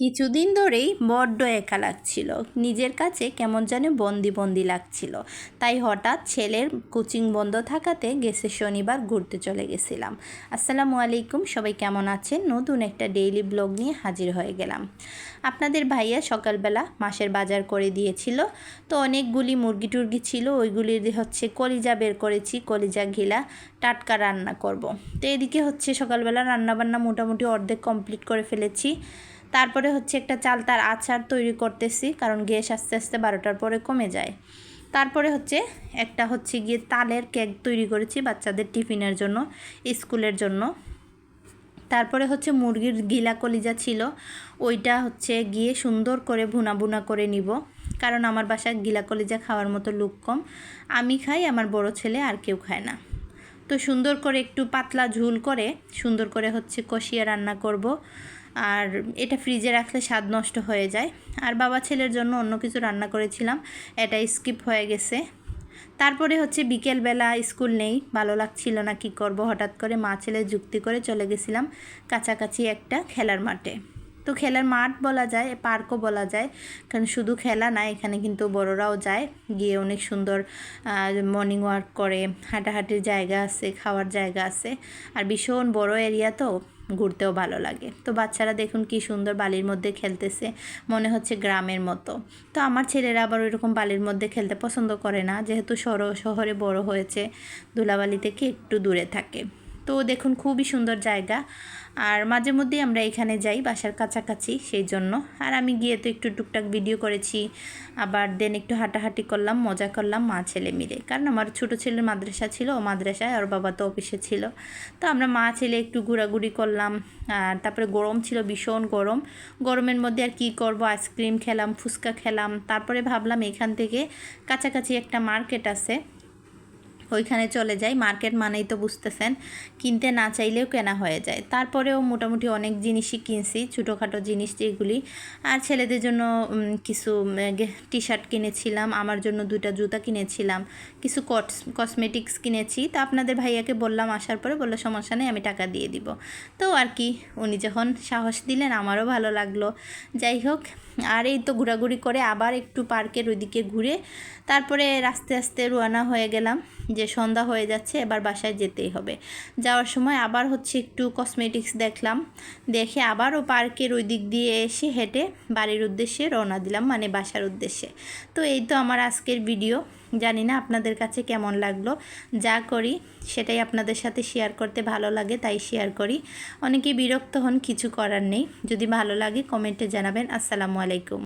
কিছুদিন ধরেই বড্ড একা লাগছিল। নিজের কাছে কেমন যেন বন্দি বন্দি লাগছিল। তাই হঠাৎ ছেলের কোচিং বন্ধ থাকাতে গেছে শনিবার ঘুরতে চলে গেছিলাম। আসসালামু আলাইকুম, সবাই কেমন আছেন? নতুন একটা ডেইলি ব্লগ নিয়ে হাজির হয়ে গেলাম। আপনাদের ভাইয়া সকালবেলা মাসের বাজার করে দিয়েছিল। তো অনেকগুলি মুরগি টুরগি ছিল ওইগুলির হচ্ছে কলিজা বের করেছি, কলিজা ঘিলা টাটকা রান্না করব। তো এদিকে হচ্ছে সকালবেলা রান্নাবান্না মোটামুটি অর্ধেক কমপ্লিট করে ফেলেছি। তারপরে হচ্ছে একটা চালতার আচার তৈরি করতেছি, কারণ গ্যাস আস্তে আস্তে বারোটার পরে কমে যায়। তারপরে হচ্ছে একটা হচ্ছে গিয়ে তালের কেক তৈরি করেছি বাচ্চাদের টিফিনের জন্য, স্কুলের জন্য। তারপরে হচ্ছে মুরগির গিলা কলিজা ছিল, ওইটা হচ্ছে গিয়ে সুন্দর করে ভুনা ভুনা করে নিব, কারণ আমার বাসায় গিলা কলিজা খাওয়ার মতো লুক কম। আমি খাই, আমার বড় ছেলে আর কেউ খায় না। তো সুন্দর করে একটু পাতলা ঝুল করে সুন্দর করে হচ্ছে কষিয়ে রান্না করব। আর এটা ফ্রিজে রাখলে স্বাদ নষ্ট হয়ে যায়। আর বাবা ছেলের জন্য অন্য কিছু রান্না করেছিলাম, এটা স্কিপ হয়ে গেছে। তারপরে হচ্ছে বিকেলবেলা স্কুল নেই, ভালো লাগছিল না কি করব। হঠাৎ করে মা ছেলে যুক্তি করে চলে গেছিলাম কাছাকাছি একটা খেলার মাঠে। তো খেলার মাঠ বলা যায়, পার্কও বলা যায়। কারণ শুধু খেলা না, এখানে কিন্তু বড়রাও যায়। গিয়ে অনেক সুন্দর মর্নিং ওয়াক করে, হাঁটাহাঁটির জায়গা আছে, খাওয়ার জায়গা আছে। আর ভীষণ বড় এরিয়া তো, ঘুরতেও ভালো লাগে। তো বাচ্চারা দেখুন কি সুন্দর বালির মধ্যে খেলতেছে, মনে হচ্ছে গ্রামের মতো। তো আমার ছেলেরা আবার ওইরকম বালির মধ্যে খেলতে পছন্দ করে না। যেহেতু সর শহরে বড় হয়েছে ধুলাবালি থেকে একটু দূরে থাকে। তো দেখুন, খুবই সুন্দর জায়গা। আর মাঝে মধ্যেই আমরা এখানে যাই বাসার কাছাকাছি সেই জন্য। আর আমি গিয়ে তো একটু টুকটাক ভিডিও করেছি, আবার দেন একটু হাঁটাহাঁটি করলাম, মজা করলাম মা ছেলে মিলে। কারণ আমার ছোটো ছেলের মাদ্রাসা ছিল, ও মাদ্রাসায় আর বাবা তো অফিসে ছিল। তো আমরা মা ছেলে একটু ঘোরাঘুরি করলাম, আর তারপরে গরম ছিল, ভীষণ গরম। গরমের মধ্যে আর কি করব? আইসক্রিম খেলাম, ফুচকা খেলাম। তারপরে ভাবলাম এখান থেকে কাছাকাছি একটা মার্কেট আছে ওইখানে চলে যাই মার্কেট মানেই তো বুঝতেছেন, কিনতে না চাইলেও কেনা হয়ে যায়। তারপরেও মোটামুটি অনেক জিনিসই কিনছি, ছোটোখাটো জিনিস যেগুলি। আর ছেলেদের জন্য কিছু টি শার্ট কিনেছিলাম, আমার জন্য দুটা জুতা কিনেছিলাম, কিছু কসমেটিক্স কিনেছি। তা আপনাদের ভাইয়াকে বললাম, আসার পরে বলল, সমস্যা নেই, আমি টাকা দিয়ে দিব। তো আর কি, উনি যখন সাহস দিলেন, আমারও ভালো লাগল। যাই হোক আর এই তো ঘোরাঘুরি করে আবার একটু পার্কের ওইদিকে ঘুরে তারপরে আস্তে আস্তে রোয়ানা হয়ে গেলাম যে সন্ধ্যা হয়ে যাচ্ছে, এবার বাসায় যেতেই হবে। যাওয়ার সময় আবার হচ্ছে একটু কসমেটিক্স দেখলাম, দেখে আবারও পার্কের ওই দিক দিয়ে এসে হেঁটে বাড়ির উদ্দেশ্যে রওনা দিলাম মানে বাসার উদ্দেশ্যে। তো এই তো আমার আজকের ভিডিও জানি না আপনাদের কাছে কেমন লাগল। যা করি সেটাই আপনাদের সাথে শেয়ার করতে ভালো লাগে, তাই শেয়ার করি। অনেকেই বিরক্ত হন, কিছু করার নেই। যদি ভালো লাগে কমেন্টে জানাবেন। আসসালামু আলাইকুম।